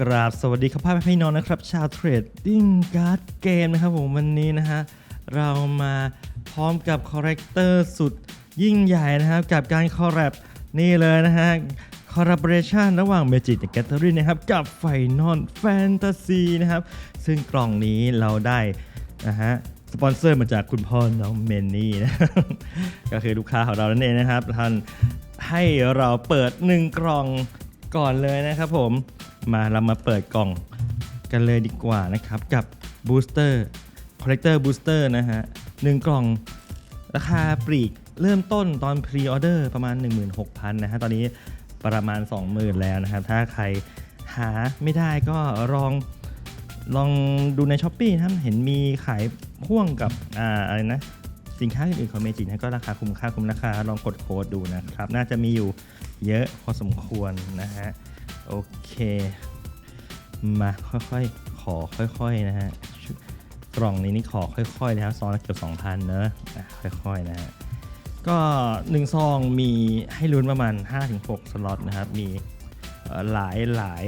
กราบสวัสดีครับพ่อแม่พี่น้องนะครับ ชาวเทรดดิ้งการ์ดเกมนะครับผมวันนี้นะฮะ เรามาพร้อมกับคอร์เรคเตอร์สุดยิ่งใหญ่นะครับ กับการคอร์รัปนี่เลยนะฮะคอร์รัปเรชันระหว่าง Magic และ Gathering นะครับ กับไฟนอลแฟนตาซีนะครับ ซึ่งกล่องนี้เราได้นะฮะสปอนเซอร์มาจากคุณพ่อน้องเมนนี่นะก็คือลูกค้าของเรานั่นเองนะครับท่านให้เราเปิด 1 กล่องก่อนเลยนะครับผม มาเรามาเปิดกล่องกันเลยดีกว่านะครับกับบูสเตอร์คอลเลกเตอร์บูสเตอร์นะฮะหนึ่งกล่องราคาปลีกเริ่มต้นตอนพรีออเดอร์ประมาณ 16,000นะฮะตอนนี้ประมาณ 20,000 แล้วนะครับ ถ้าใครหาไม่ได้ก็ลองลองดูในช้อปปี้นะครับเห็นมีขายพ่วงกับอ่าอะไรนะ สินค้าอื่นๆของเมจินะก็ราคาคุ้มค่าคุ้มราคาลองกดโค้ดดูนะครับ น่าจะมีอยู่เยอะพอสมควรนะฮะ โอเค มาค่อยๆ ขอค่อยๆนะฮะกล่องนี้นี่ขอค่อยๆนะครับซองละเกือบ2,000เนอะอะค่อยๆนะฮะก็ 1 ซองมีให้ลุ้นประมาณ 5-6 สล็อตนะครับ มีหลายหลาย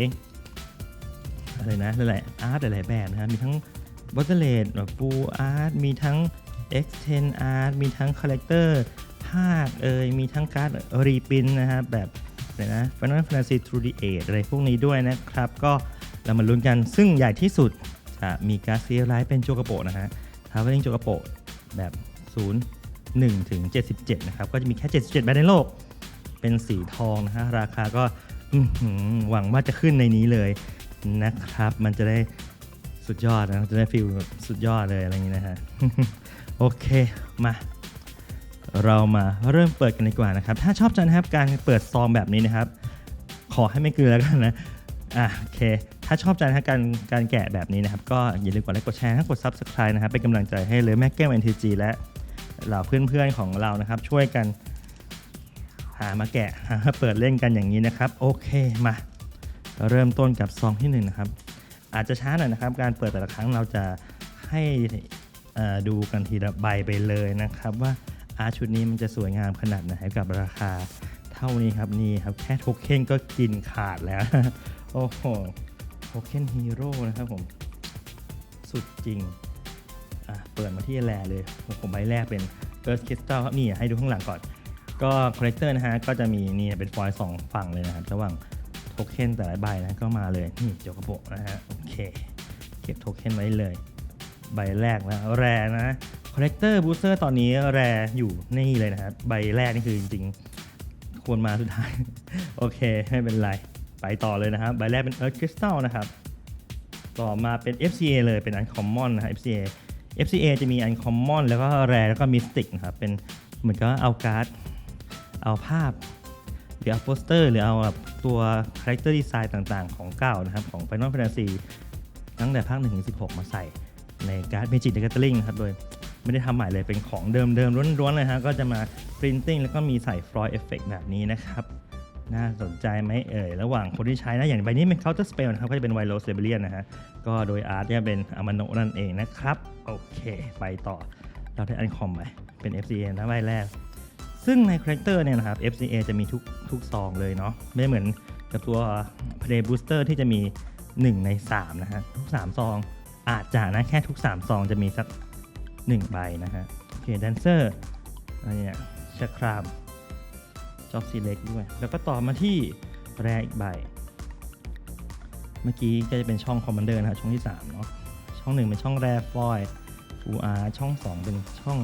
อะไรนะหลายๆอาร์ตหลายๆแบบนะครับ มีทั้งบัตเตอร์เลดแบบฟูอาร์ตมีทั้ง X10 Art มีทั้งคาแรคเตอร์ภาคเอยมีทั้งการ์ดรีพินนะครับแบบ อะไรนะ Final Fantasy 2D 8อะไรพวกนี้ด้วยนะครับ ก็เรามาลุ้นกันซึ่งใหญ่ที่สุดจะมีการ์ดซีรีส์เป็นโจกโปะนะฮะทาวเวลิงโจกโปะแบบ 0 1ถึง77 นะครับ ก็จะมีแค่ 77แบบในโลก เป็นสีทองนะฮะ ราคาก็หวังว่าจะขึ้นในนี้เลยนะครับ มันจะได้สุดยอดนะ จะได้ฟีลสุดยอดเลยอะไรอย่างนี้นะฮะ โอเค มา เรามาเริ่มเปิดกันดีกว่านะครับ ถ้าชอบจันะครับการเปิดซองแบบนี้นะครับ ขอให้ไม่เกลือแล้วกันนะอะโอเค ถ้าชอบใจนะฮะการการแกะแบบนี้นะครับ ก็อย่าลืมกดไลค์กดแชร์กด Subscribe นะครับเป็นกำลังใจให้เลยแม่แก้ว NTG และเหล่าเพื่อนๆของเรานะครับ ช่วยกันหามาแกะหามาเปิดเล่นกันอย่างนี้นะครับ โอเคมาเริ่มต้นกับซองที่หนึ่งนะครับ อาจจะช้าหน่อยนะครับ การเปิดแต่ละครั้งเราจะให้ดูกันทีละใบไปเลยนะครับว่า อาร์ตชุดนี้มันจะสวยงามขนาดไหนกับราคาเท่านี้ครับนี่ครับแค่โทเค็นก็กินขาดแล้ว โอ้โหโทเค็นฮีโร่นะครับผม สุดจริงอะเปิดมาที่แรเลย ผมใบแรกเป็น Earth Crystal ครับนี่ให้ดูข้างหลังก่อน ก็คอลเลกเตอร์นะฮะก็จะมีนี่เป็นฟอยล์สองฝั่งเลยนะครับระหว่างโทเค็นแต่ละใบนะก็มาเลยนี่โจกระโปะนะฮะโอเค เก็บโทเค็นไว้เลย ใบแรกนะแรนะ คอลเลกเตอร์บูสเตอร์ตอนนี้แรอยู่นี่เลยนะครับใบแรกนี่คือจริงๆ ควรมาสุดท้าย โอเค ไม่เป็นไร ไปต่อเลยนะครับ ใบแรกเป็น Earth Crystal นะครับ ต่อมาเป็น FCA เลยเป็น Uncommon นะครับ FCA FCA จะมี Uncommon แล้วก็ Rare แล้วก็ Mystic นะครับ เป็นเหมือนกับเอาการ์ด เอาภาพ หรือเอาโปสเตอร์ หรือเอาแบบตัว Character Design ต่างๆ ของเก่านะครับ ของ Final Fantasy ตั้งแต่ภาค1ถึง16 มาใส่ในการ์ด Magic the Gathering นะครับ โดย ไม่ได้ทำใหม่เลยเป็นของเดิมๆล้วนๆเลยฮะก็จะมา Printing แล้วก็มีใส่ Floor Effect แบบนี้นะครับน่าสนใจไหมเอ่ย ระหว่างคนที่ใช้นะ อย่างใบนี้เป็น Counter Spell นะครับ ก็จะเป็นไวโรสเ e เบ i ียนนะฮะ ก็โดยอาร์ตเนี่ยเป็นอามาโนนั่นเองนะครับ โอเค ไปต่อ เราได้อันคอมไป เป็น FCA นะใบแรก ซึ่งในคาแรคเตอร์เนี่ยนะครับ FCA จะมีทุกทุกซองเลยเนาะ ไม่เหมือนกับตัว Play Booster ที่จะมี 1 ใน 3 นะฮะ ทุก 3 ซอง อาจจะนะแค่ทุก 3 ซองจะมีสัก 1ใบนะฮะโอเคแดนเซอร์อันเนี้ยชัครามจ็อกซีเล็กด้วย แล้วก็ต่อมาที่แรอีกใบ เมื่อกี้ก็จะเป็นช่องคอมมานเดอร์นะครับช่องที่3เนาะช่อง 1 เป็นช่องแรฟอยฟูอาร์ช่อง 2 เป็นช่อง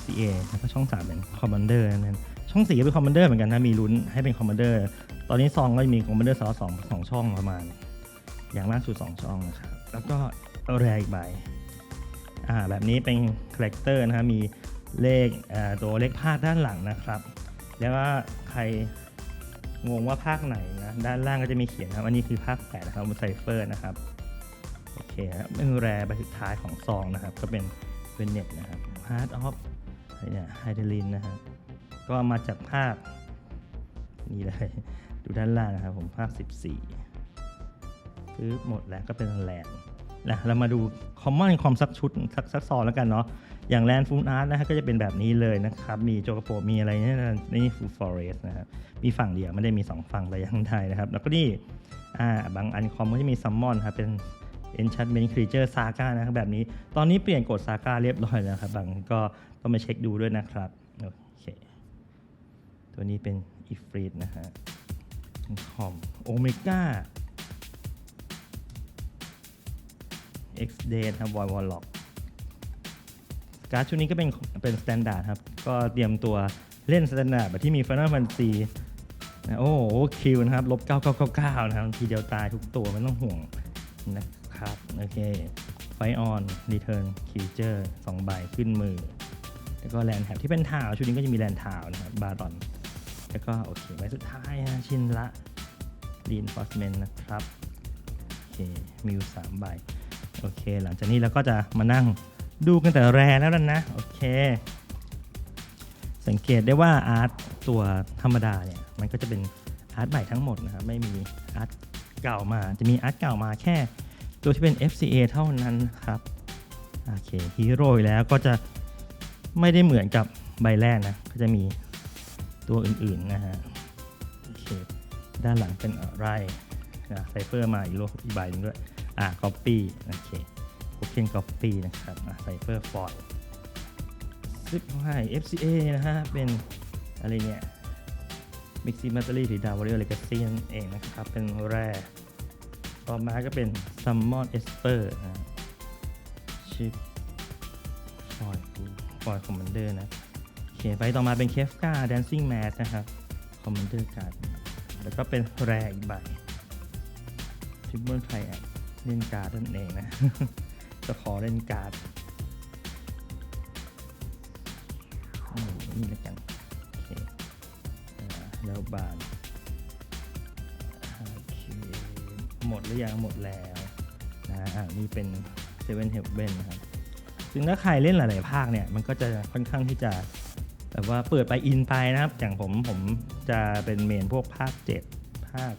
SCA แล้วก็ช่อง 3 เป็นคอมมานเดอร์นั่นช่อง 4 ก็เป็นคอมมานเดอร์เหมือนกันนะมีลุ้นให้เป็นคอมมานเดอร์ตอนนี้ซองก็มีคอมมานเดอร์สองสองช่องประมาณ อย่างล่าสุด 2 ช่องนะครับแล้วก็แรอีกใบ อ่าแบบนี้เป็นคาแรคเตอร์นะครับมีเลขอ่าตัวเลขภาคด้านหลังนะครับ แล้วก็ใครงงว่าภาคไหนนะด้านล่างก็จะมีเขียนครับ อันนี้คือภาคแปดนะครับบนไซเฟอร์นะครับโอเคครับเป็นแรใบสุดท้ายของซองนะครับ ก็เป็นเป็นเน็ตนะครับ Heart of อะไรเนี่ยไฮเดรินนะครับก็มาจากภาคนี่เลยดูด้านล่างนะครับผมภาค 14ปึ๊บหมดแล้วก็เป็นแลนด์ นะเรามาดูคอมมอนคอมสักชุดสักสักซองแล้วกันเนาะอย่างแลนด์ฟูลอาร์ตนะฮะก็จะเป็นแบบนี้เลยนะครับ มีโจกโปมีอะไรเนี่ยนี่ฟูฟอเรสนะครับมีฝั่งเดียวไม่ได้มี 2 ฝั่งแต่อยังใดนะครับ แล้วก็นี่อ่าบางอันคอมก็จะมีซัมมอนครับเป็น Enchantment Creature Saga นะครับแบบนี้ ตอนนี้เปลี่ยนกฎ Saga เรียบร้อยแล้วครับบางก็ต้องมาเช็คดูด้วยนะครับ โอเค ตัวนี้เป็นอีฟรีดนะฮะคอมโอเมก้า X d a y ครับวอลวอลล็อกการ์ดชุดนี้ก็เป็นเป็นสแตนดาร์ดครับ ก็เตรียมตัวเล่นสแตนดาร์ดแบบที่มี Final Fantasy นะโอ้โหคิวนะครับลบ9999 นะครับ ทีเดียวตายทุกตัวไม่ต้องห่วงนะครับ โอเคไฟออนรีเทิร์นคิวเจอร์สองใบขึ้นมือ แล้วก็แลนแท็บที่เป็นทาวชุดนี้ก็จะมีแลนทาวนะครับบาร์ตอน แล้วก็โอเคใบสุดท้ายนะชิ้นละรีนฟอสเมนนะครับ โอเคมิวสามใบ โอเค หลังจากนี้เราก็จะมานั่งดูกันแต่แรแล้วนะ โอเค สังเกตได้ว่าอาร์ตตัวธรรมดาเนี่ย มันก็จะเป็นอาร์ตใหม่ทั้งหมดนะครับ ไม่มีอาร์ตเก่ามา จะมีอาร์ตเก่ามาแค่ตัวที่เป็น FCA เท่านั้นครับ โอเค ฮีโร่แล้วก็จะไม่ได้เหมือนกับใบแรกนะ ก็จะมีตัวอื่นๆนะฮะ โอเค ด้านหลังเป็นอะไรไซเฟอร์มาอีกโลอีกใบหนึงด้วย อะ copy โอเคโอเค copy นะครับอะไซเฟอร์ฟอยซึกให้ FCA นะฮะ เป็นอะไรเนี่ย Mixi m a t e r y หรือ d a v a r i o Legacy นั่นเองนะครับ เป็นแร่ต่อมาก็เป็น Summon Esper นะชิปฟอยฟอยคอมมานเดอร์นะโอเคไปต่อมาเป็นเคฟกา Dancing Mad นะครับคอมมานเดอร์การ์ดแล้วก็เป็นแรอีกใบทริปเปิลไทแอด เล่นการ์ดนั่นเองนะ จะขอเล่นการ์ดอืมนี่แล้วกันโอเคแล้วบานโอเคหมดหรือยังหมดแล้วนะอ่านี่เป็นเซเว่นเฮเ e นนะครับซึ่งถ้าใครเล่นหลาย ๆ ภาคเนี่ยมันก็จะค่อนข้างที่จะแบบว่าเปิดไปอินไปนะครับ อย่างผมผมจะเป็นเมนพวกภาค 7 ภาค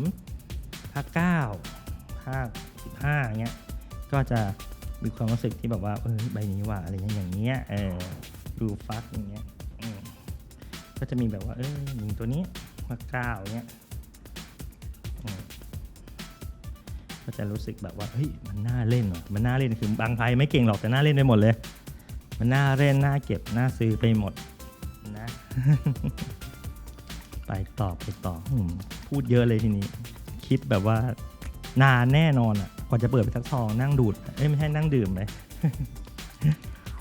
13 ภาค 9 ภาค15เงี้ยก็จะมีความรู้สึกที่แบบว่าเออใบนี้ว่าอะไรเงี้ยอย่างเงี้ยเออดูฟักอย่างเงี้ยก็จะมีแบบว่าเออหนึ่งตัวนี้ภาเก้าเงี้ยก็จะรู้สึกแบบว่าเฮ้ยมันน่าเล่นว่ะมันน่าเล่นคือบางไพ่ไม่เก่งหรอกแต่น่าเล่นไปหมดเลย มันน่าเล่นน่าเก็บน่าซื้อไปหมดนะ ไปต่อไปต่อพูดเยอะเลยทีนี้ คิดแบบว่า นานแน่นอนอะกว่าจะเปิดไปสักซองนั่งดูดเอ้ยไม่ใช่นั่งดื่มเลย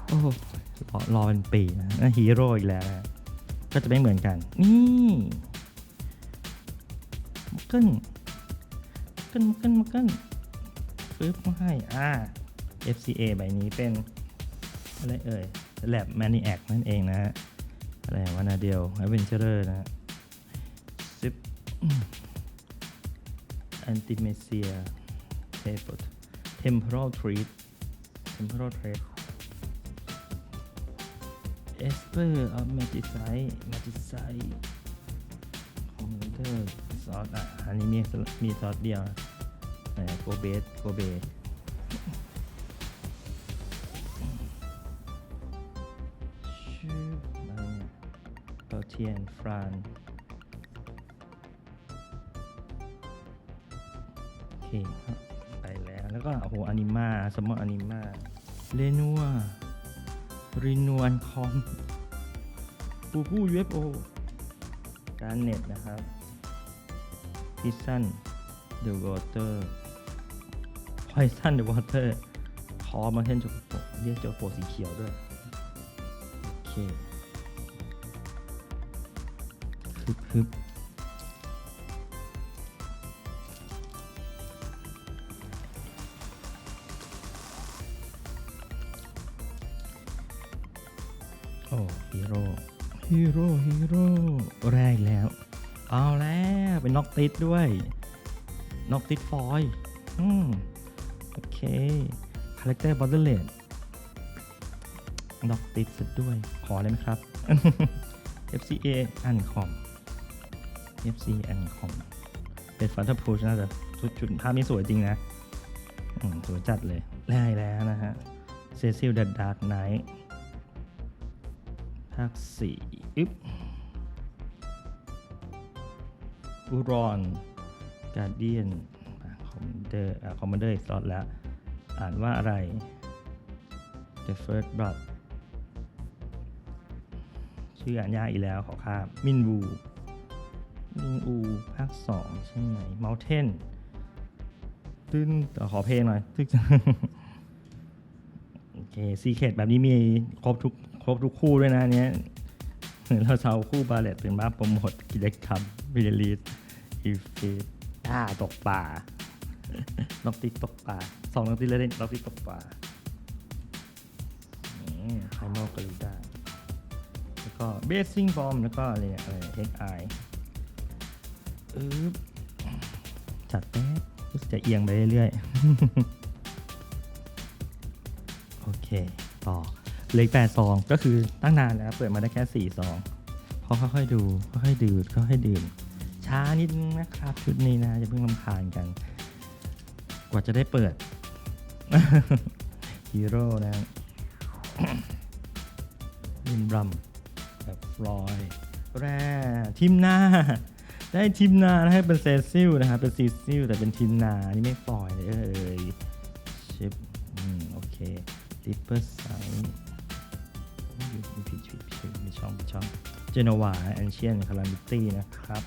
โอ้โหรอรอเป็นปีนะฮีโร่อีกแล้วนะก็จะไม่เหมือนกัน นี่มักเกิลมักเกิลมักเกิลมักเกิลปึ๊บมาให้ อ่า FCA ใบนี้เป็น อะไรเอ่ย Lab Maniac นั่นเองนะฮะ อะไรวะนาเดียว Adventurer นะฮะซิป Antimesia Temporal Temporal Treat Temporal Treat Esper of Magicite Magicite Commander ซอสอะอันนี้มีมีซอสเดียวนะโกเบสโกเบชื่ออะไรเนี่ยเบลเทียนฟรานโเคไปแล้วแล้วก็โอ้โหอนิมาสมออนิมาเรนัวรีนวลคอมปูปูยูเอฟโอการเน็ตนะครับพิซซันเดอะวอเตอร์พอยซันเดอะวอเตอร์คอมาเทนโจโปเรียกโจโปสีเขียวด้วย โอเคฮึบฮึบ ฮีโร่ฮีโร่แรกแล้ว เอาแล้วเป็นน็อกติดด้วยน็อกติดฟอยล์อืมโอเคคาแรคเตอร์บอลเลนน็อกติดสุดด้วย ขอเลยไหมครับ FCA อันคอม FC อันคอมเป็นฟัตเตอร์พูชน่าจะชุดจุดภาพนี้สวยจริงนะอืมสวยจัดเลยได้แล้วนะฮะเซซิลเดอะดาร์กไนท์ภาคสี่ อึบอูรอนการเดียนคอมมานเดอร์คอมมานเดอร์อีกสล็อตแล้ว อ่านว่าอะไร The First Blood ชื่ออ่านยากอีกแล้วขอข้ามมินวูมินอูภาคสองใช่ไหม Mountain ตึ้นขอเพลงหน่อยตึ๊กโอเคซีเคดแบบนี้มีครบทุกครบทุกคู่ด้วยนะอันเนี้ย เราจะเอาคู่บาเลตเป็นมาโปรโมทกิจกรรมวิลลีสอีฟีอ่าตกป่านกติดตกป่าสองนกติดเลยนกติดตกป่าไฮโนกาลูด้าแล้วก็เบสซิ่งฟอร์มแล้วก็อะไรเนี่ยอะไรเอ็กไอจัดแป๊บรู้สึกจะเอียงไปเรื่อยๆ โอเค ต่อ เหล็กแปดซองก็คือตั้งนานแล้วเปิดมาได้แค่สี่ซองพอค่อยๆดูค่อยๆดื่มค่อยๆดื่มช้านิดนึงนะครับ ชุดนี้นะจะเพิ่งลำคาญกัน กว่าจะได้เปิดฮีโร่นะลิมรัมแบบฟลอยแร่ทีมหน้า ได้ทีมนานะให้เป็นเซซิลนะครับเป็นซีซิลแต่เป็นทีมนานี่ไม่ฟลอยเลยเอ้ยชิปอืมโอเคลิปเปอร์ไซ ไม่ผิดผิดผิดไม่ช่องไม่ช่องเจโนวาแอนเชียนคารามิตี้นะครับ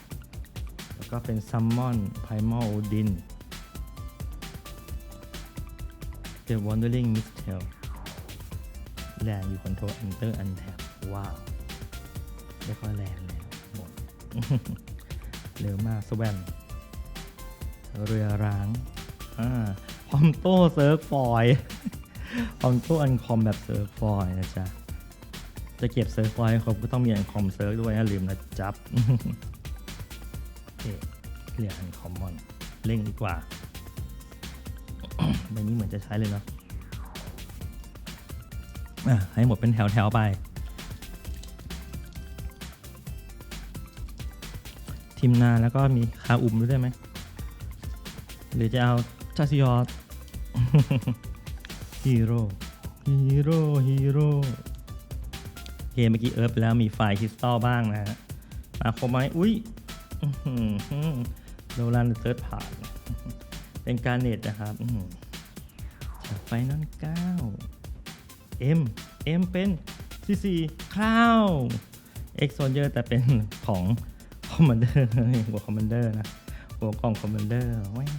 แล้วก็เป็นซัมมอนไพมอลดิน The Wandering Mistel แรงอยู่คอนโทรล Enter Untap ว้าวแล้วก็แรงแล้วหมดเร็วมากสแวมเรือร้างอ่าคอมโต้เซิร์ฟฟอยคอมโต้อันคอมแบบเซิร์ฟฟอยนะจ๊ะ จะเก็บเซิร์ฟฟอยให้ครบก็ต้องมีอันคอมเซิร์ฟด้วยนะลืมนะจับโอเคเคลียร์อันคอมมอนเร่งดีกว่าใบนี้เหมือนจะใช้เลยเนาะะให้หมดเป็นแถวๆไป ทีมนาแล้วก็มีคาอุมด้วยได้ไหม หรือจะเอาชาซิยอฮีโร่ฮีโร่ฮีโร่ เกมเมื่อกี้เอิร์ฟแล้วมีไฟคริสตัลบ้างนะฮะมาคมไหมอุ้ยโดรันเติร์ดผ่าน เป็นการเน็ตนะครับจากไฟนอลเก้าเอ็มเอ็มเป็นซีซีคลาวเอ็กโซเยอร์แต่เป็นของคอมมานเดอร์หัวคอมมานเดอร์นะ หัวกล่องคอมมานเดอร์ว้ง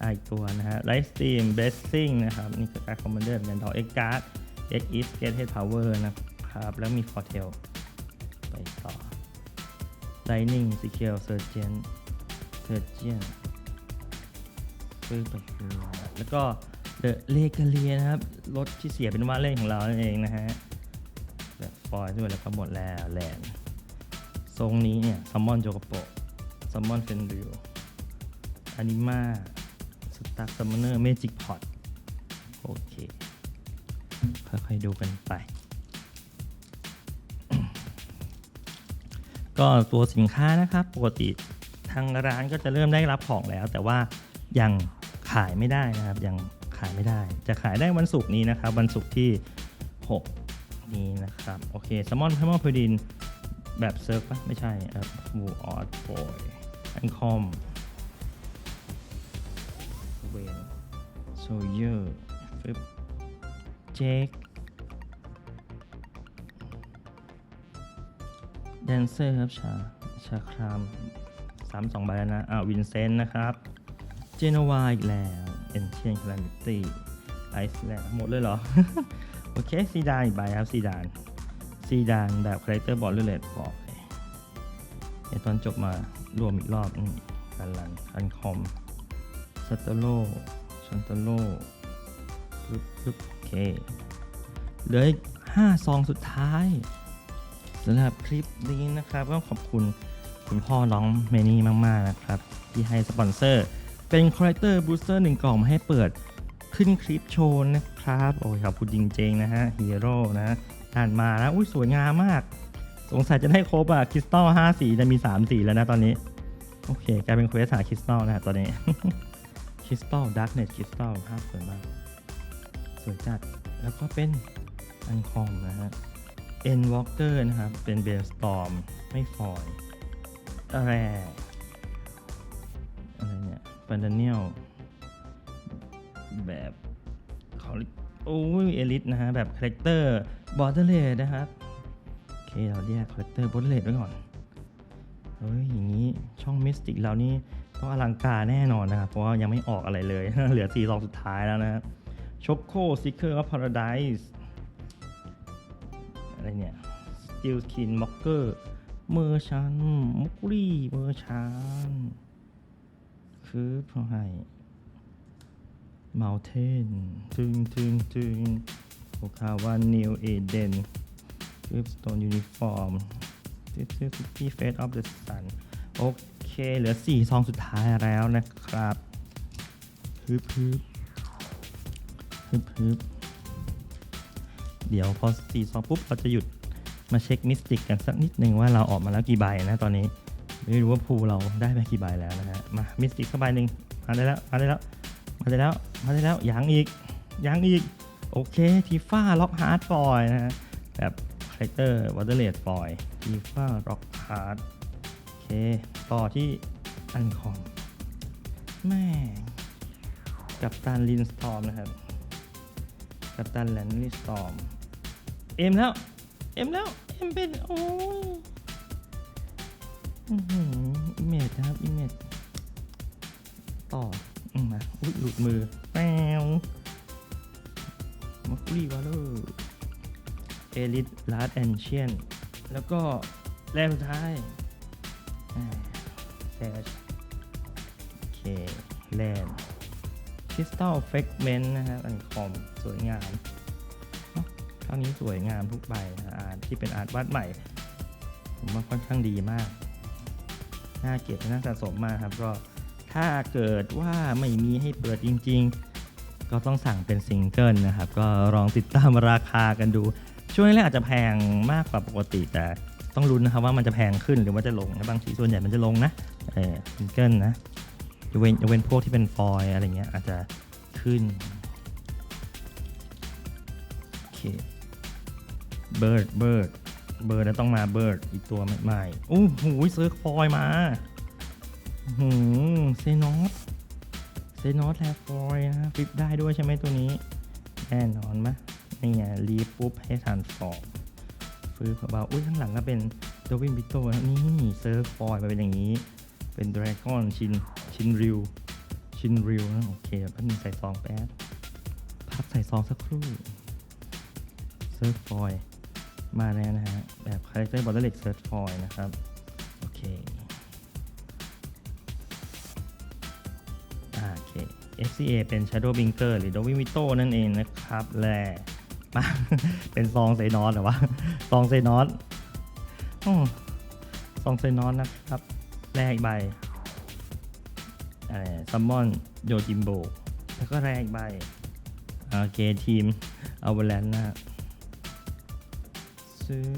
อะอีกตัวนะฮะไลฟ์สตรีมเบสซิ่งนะครับ นี่คือการคอมมานเดอร์เหมือนกันดอกเอ็กการ์ดเอ็กอีสเกตเฮดพาวเวอร์นะครับ ครับแล้วมีฟอร์เทลไปต่อ Lightning s e c u r e Surgeon Surgeon ปึ๊บไปแล้วก็เดอะเลกาเลียนะครับ รถที่เสียเป็นว่าเล่นของเรานั่นเองนะฮะแบบฟอยด้วยแล้วก็หมดแล้วแลนด์ทรงนี้เนี่ยซัมมอนโจกโปซัมมอนเฟนริวอานิมาสตาร์ซัมมอนเนอร์เมจิกพอตโอเค ค่อยๆดูกันไป ก็ตัวสินค้านะครับปกติทางร้านก็จะเริ่มได้รับของแล้ว แต่ว่ายังขายไม่ได้นะครับ ยังขายไม่ได้ จะขายได้วันศุกร์นี้นะครับ วันศุกร์ที่ 6 นี้นะครับ โอเคซัมอนพมอพอดินแบบเซิร์ฟปะไม่ใช่ออบูออดโอยอันคอมเวนโซเยอร์ฟิบเจค ดนเซอร์ครับชาชาครามสามสองใบแล้วนะอ่าวินเซนต์นะครับเจโนวาอีกแล้วเอนเชียนคลามิตี้ไอซ์แลนด์หมดเลยเหรอ โอเคซีดานอีกใบครับซีดานซีดานแบบคาแรคเตอร์บอลลูเลตบอกเดี๋ยวตอนจบมารวมอีกรอบอันลันคันคอมซัตโลชันตโลปึ๊บปึ๊บโอเคเหลืออีกห้าซองสุดท้าย สำหรับคลิปนี้นะครับ ก็ขอบคุณคุณพ่อน้องเมนี่มาก ๆ นะครับ ที่ให้สปอนเซอร์ เป็นคอ r ร e เตอร์บูสเตอร์หนึ่งกล่องมาให้เปิดขึ้นคลิปโชว์นะครับ โอ้ยขอบคุณจริง ๆ นะฮะฮีโร่นะอ่านมาแล้วอุ้ยสวยงามมาก สงสัยจะได้ครบอะคริสตัล5สีจะมี3สีแล้วนะตอนนี้ โอเคกลายเป็นเควสหาคริสตัลนะฮะตอนนี้คริสตัลดักเน็ตคริสตัลภาพสวยมากสวยจัดแล้วก็เป็นอันคอมนะฮะ เอ็นวอลเกอร์นะครับ เป็นเบนสตอมไม่ฟอยแร่ปนเนียลแบบเขาโอ้ยเอลิทนะฮะ แบบคาแรคเตอร์บอร์เดเลดนะครับ โอเค เราเรียกคาแรคเตอร์บอร์เดเลดไว้ก่อนเฮ้ย อย่างนี้ช่องมิสติกเรานี่ต้องอลังการแน่นอนนะครับ เพราะว่ายังไม่ออกอะไรเลย เหลือ4ซองสุดท้ายแล้วนะครับช็อกโคซิกเกอร์ออฟพาราไดส์ อะไรเนี่ยสติลสกินม็อกเกอร์เมอร์ชันมุกลี่เมอร์ชันคือพอให้เมลเทนตึงตึงตึงโอคาวันนิวเอเดนคือสโตนยูนิฟอร์ม This is the Fate of the Sun โอเค เหลือ 4 ซองสุดท้ายแล้วนะครับ ฮึบฮึบฮึบฮึบ เดี๋ยวพอ4ซองปุ๊บเราจะหยุดมาเช็คมิสติกกันสักนิดหนึ่งว่าเราออกมาแล้วกี่ใบนะตอนนี้ไม่รู้ว่าภูเราได้ไปกี่ใบแล้วนะฮะมามิสติกเข้าใบหนึ่งมาได้แล้วมาได้แล้วมาได้แล้วมาได้แล้วยังอีกยังอีกโอเคทีฟ้าล็อกฮาร์ดฟอยนะฮะแบบคาแรคเตอร์วอเตอร์เลดฟอยทีฟ้าล็อกฮาร์ดโอเคต่อที่อันคอมแม่กับตันลินสตอมนะครับกับตันแลนลินสตอม เอ็มแล้ว เอ็มแล้ว เอ็มเป็น โอ้ยอือหืออิเมจนะครับอิเมจต่ออืมมาอุ้ยหลุดมือแปวมักรีวาเลอร์เอลิทลาร์ดแอนเชียนแล้วก็แรกสุดท้ายแซชโอเคแลนคริสตัลเฟกเมนต์นะครับ อันคอม สวยงาม อะครั้งนี้สวยงามทุกใบนะอาร์ตที่เป็นอาร์ตวาดใหม่ ผมว่าค่อนข้างดีมาก น่าเก็บน่าสะสมมากครับก็ถ้าเกิดว่าไม่มีให้เปิดจริง ๆ ก็ต้องสั่งเป็นซิงเกิลนะครับ ก็ลองติดตามราคากันดู ช่วงแรกอาจจะแพงมากกว่าปกติแต่ต้องลุ้นนะครับว่ามันจะแพงขึ้นหรือว่าจะลงนะบางทีส่วนใหญ่มันจะลงนะเออซิงเกิลนะยกเว้นยกเว้นพวกที่เป็นฟอยล์อะไรเงี้ยอาจจะขึ้นโอเค เบิร์ดเบิร์ดเบิร์ดแล้วต้องมาเบิร์ดอีกตัวไม่ไม่โอ้หเซิร์ฟฟอยมาหือเซนอสเซนอสแลฟอยนะฟิปได้ด้วยใช่ไหมตัวนี้ แน่นอนมะนี่ไงรีบปุ๊บให้ทันฟอร์มฟื้นเบาอุ้ยข้างหลังก็เป็นโดวินบิโตนะนี่เซิร์ฟฟอยมาเป็นอย่างนี้ เป็นดราก้อนชินชินริวชินริวนะโอเคแป๊บนึงใส่ซองแป๊บพักใส่ซองสักครู่เซิร์ฟฟอย มาแล้วนะฮะแบบคาแรคเตอร์บอลเล็กเซิร์ฟฟอยล์นะครับ โอเคโอเค FCA เป็น Shadow Binker หรือ d o w i m i t o นั่นเองนะครับ แลมาเป็นซองไซนอสเหรอวะซองไซนอสซองไซนอสนะครับ แรกใบอะไรซัมมอนโยจิมโบแล้วก็แรกใบโอเคทีมเอาเวลนนะ ซื้อ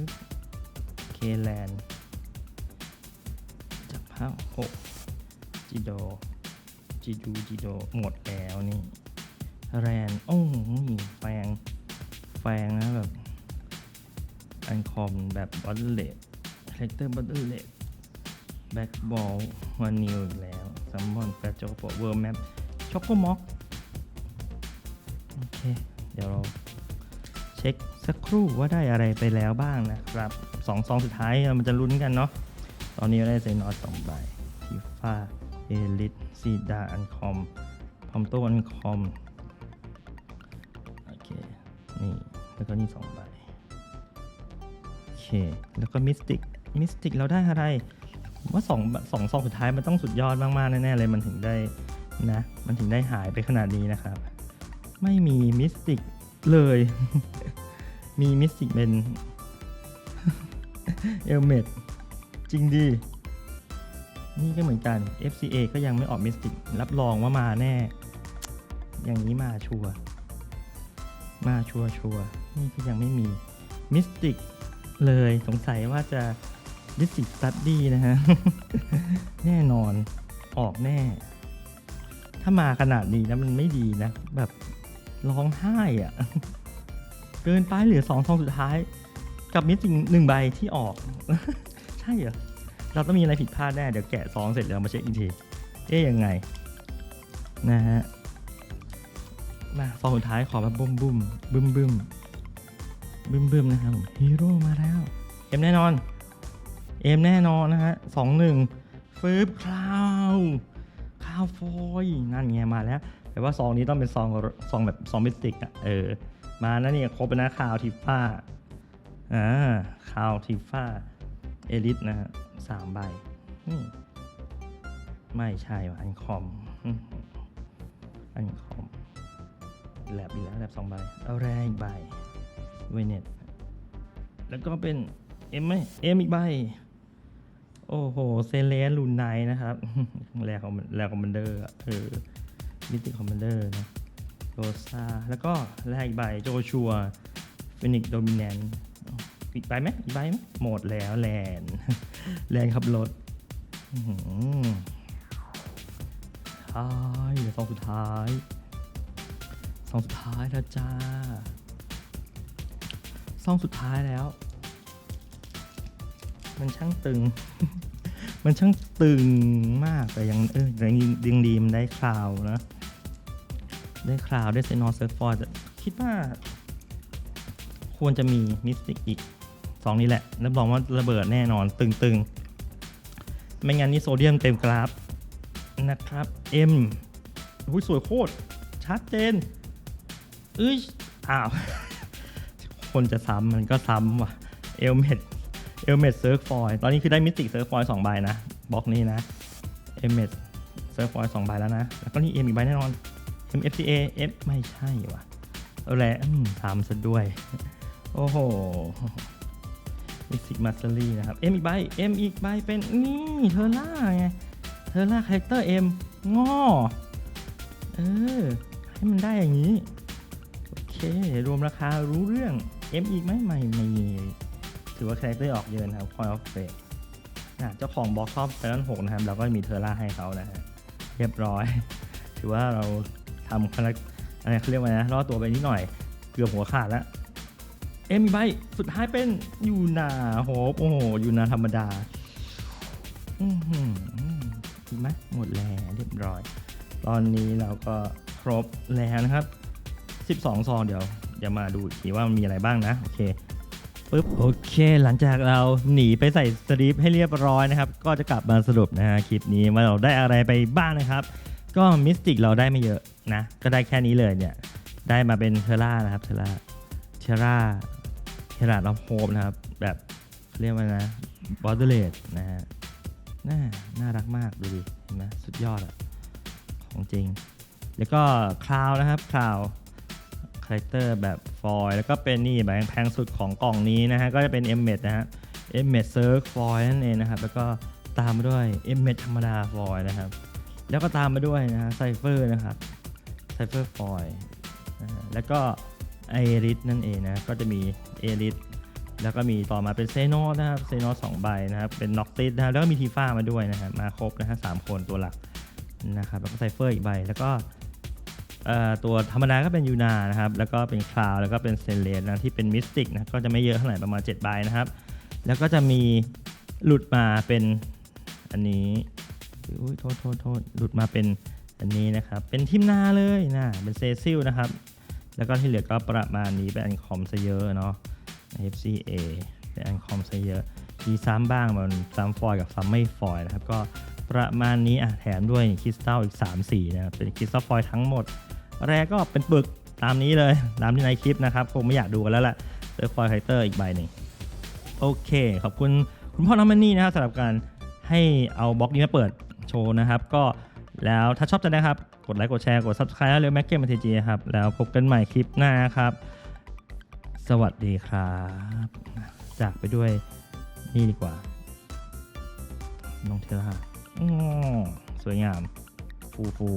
เคแลนจากภาคหกจิโดจีดูจีโดหมดแล้วนี่แรนโอ้นี่แฟง แฟงนะแบบ อันคอมแบบบัตเลตคาแรคเตอร์บัตเลตแบ็กบอลวันนิวอีกแล้วซัมมอนแฟจโปเวิร์มแมปช็อกโกม็อก โอเค เดี๋ยวเราเช็ค สักครู่ว่าได้อะไรไปแล้วบ้างนะครับสองซองสุดท้ายมันจะลุ้นกันเนาะตอนนี้ได้เซนอสสองใบทีฟ้าเอลิทซีดาอันคอมพอมโตอันคอมโอเคนี่แล้วก็นี่สองใบโอเคแล้วก็มิสติกมิสติกเราได้อะไรว่าสองสองซองสุดท้ายมันต้องสุดยอดมากๆแน่ๆเลยมันถึงได้นะมันถึงได้หายไปขนาดนี้นะครับ ไม่มีมิสติกเลย มีมิสติกเป็นเอลเมดจริงดี นี่ก็เหมือนกัน FCA ก็ยังไม่ออกมิสติกรับรองว่ามาแน่ อย่างนี้มาชัวมาชัวชัวนี่ก็ยังไม่มีมิสติกเลยสงสัยว่าจะมิสติกสตัดดี้นะฮะ แน่นอนออกแน่ ถ้ามาขนาดนี้นะมันไม่ดีนะ แบบร้องไห้อะ เกินไปเหลือสองซองสุดท้าย กับมิสติกหนึ่งใบที่ออก ใช่เหรอ เราต้องมีอะไรผิดพลาดแน่ เดี๋ยวแกะซองเสร็จแล้วมาเช็คอีกที เอ๊ยยังไง นะฮะ มาฟองสุดท้ายขอแบบบุ้มบุ้มบึ้มบึ้มบึ้มบึ้มนะครับฮีโร่มาแล้ว เอ็มแน่นอน เอ็มแน่นอนนะฮะสองหนึ่งฟืบคลาวคลาวฟอยนั่นไงมาแล้วแต่ว่าซองนี้ต้องเป็นซองซองแบบซองมิสติกอะเออ มาแล้วนี่ครบนะคาวทิฟฟ้าอ่าคาวทิฟฟ้าเอลิสนะฮะสามใบนี่ไม่ใช่ว่ะอันคอมอันคอมแลบอีกแล้วแลบสองใบเอาแรงอีกใบเวเน็ตแล้วก็เป็นเอ็มไหมเอ็มอีกใบโอ้โห เซเลนลูนไนนะครับ แรกของมันแรกคอมมานเดอร์เออมิติคอมมานเดอร์นะ โรซาแล้วก็แรกอีกใบโจชัวฟินิกโดมิเนนอีกใบไหมอีกใบไหมหมดแล้วแลนแลนขับรถอื้อหือท้ายเหลือสองสุดท้ายซองสุดท้ายแล้วจ้าซองสุดท้ายแล้ว มันช่างตึง มันช่างตึงมากแต่ยังเออยังยังดีมันได้คราวนะ ได้คราวได้เซนอร์เซอร์ฟอร์ดคิดว่า ควรจะมีมิสติกอีกสองนี้แหละรับรองว่าระเบิดแน่นอนตึงๆ ไม่งั้นนี่โซเดียมเต็มกราฟนะครับ M อุ้ยสวยโคตร ชัดเจนเอ้ยอ้าว คนจะซ้ำมันก็ซ้ำว่ะเอลเมดเอลเมดเซิร์ฟฟอยตอนนี้คือได้มิสติกเซิร์ฟฟอยสองใบนะบล็อกนี้นะเอลเมดเซิร์ฟฟอยสองใบแล้วนะ แล้วก็นี่เอ็มอีกใบแน่นอน MFCA F ไม่ใช่ว่ะเอาแหละอืมซะด้วย โอ้โหมิสิกมาสเตอรี่นะครับเอ็มอีกใบเอ็มอีกใบเป็นนี่เทอร่าไง เทอร่าคาแรคเตอร์เอ็มง้อเออ ให้มันได้อย่างนี้ โอเค รวมราคารู้เรื่อง M อีกไหมไม่ไม่มีถือว่าคาแรคเตอร์ออกเยอะนะครับ Coin of Fate อะเจ้าของบล็อกชอบไซรอน6นะครับ เราก็มีเทอร่าให้เขานะฮะ เรียบร้อย ถือว่าเรา ทำคาแรคอะไรเขาเรียกว่านะรอดตัวไปนิดหน่อย เกือบหัวขาดแล้วเอ็มอีใบสุดท้ายเป็นยูนาโหโอ้โหยูนาธรรมดาอือหืออีกไหมหมดแล้วเรียบร้อย ตอนนี้เราก็ครบแล้วนะครับ 12 ซองเดี๋ยวเดี๋ยวมาดูอีกทีว่ามันมีอะไรบ้างนะโอเคปึ๊บโอเค หลังจากเราหนีไปใส่สลิปให้เรียบร้อยนะครับ ก็จะกลับมาสรุปนะฮะคลิปนี้ว่าเราได้อะไรไปบ้างนะครับ ก็มิสติกเราได้ไม่เยอะ นะก็ได้แค่นี้เลยเนี่ยได้มาเป็นเทอร่านะครับเทอร่าเทอร่าเทอร่าลอฟโฮมนะครับ แบบเรียกว่านะบอสเดเลดนะฮะน่าน่ารักมากดูดิเห็นไหมสุดยอดอะของจริง แล้วก็คลาวนะครับคลาวคาแรคเตอร์แบบฟอยล์แล้วก็เป็นนี่แบบแพงสุดของกล่องนี้นะฮะก็จะเป็น m อ็มนะฮะ m อ็มเซิร์ฟฟอยล์นั่นเองนะครับ แล้วก็ตามมาด้วย m อ็มธรรมดาฟอยล์นะครับ แล้วก็ตามมาด้วยนะฮะไซเฟอร์นะครับ ไซเฟอร์ฟอยล์แล้วก็ไอริสนั่นเองนะก็จะมีเอริสแล้วก็มีต่อมาเป็นเซโนนะครับเซโนสองใบนะครับ เป็นน็อกติสนะครับแล้วก็มีทีฟ้ามาด้วยนะฮะมาครบนะฮะสามคนตัวหลักนะครับแล้วก็ไซเฟอร์อีกใบ แล้วก็ตัวธรรมดาก็เป็นยูนานะครับ แล้วก็เป็นคลาวแล้วก็เป็นเซเลนนะที่เป็นมิสติกนะก็จะไม่เยอะเท่าไหร่ประมาณ7ใบนะครับ แล้วก็จะมีหลุดมาเป็นอันนี้อุ้ยโทษโทษโทษหลุดมาเป็น อันนี้นะครับ เป็นทิมนาเลยนะเป็นเซซิลนะครับ แล้วก็ที่เหลือก็ประมาณนี้เป็นอันคอมซะเยอะเนาะ FCA เป็นอันคอมซะเยอะมีซ้ำบ้างมันซ้ำฟอยกับซ้ำไม่ฟอยนะครับ ก็ประมาณนี้อะแถมด้วยคริสตัลอีก 3 สีนะครับเป็นคริสตัลฟอยทั้งหมด แรกก็เป็นปึกตามนี้เลยตามที่ในคลิปนะครับคงไม่อยากดูกันแล้วแหละเซอฟอยไคเตอร์อีกใบหนึ่งโอเค ขอบคุณคุณพ่อน้องมันนี่นะครับสำหรับการให้เอาบล็อกนี้มาเปิดโชว์นะครับ ก็ แล้วถ้าชอบจะนะครับ กดไลค์กดแชร์กด subscribe แล้วเร็วแม็กเกมมาทีจีครับ แล้วพบกันใหม่คลิปหน้าครับ สวัสดีครับ จากไปด้วยนี่ดีกว่า น้องเทล่าออสวยงาม ฟูฟู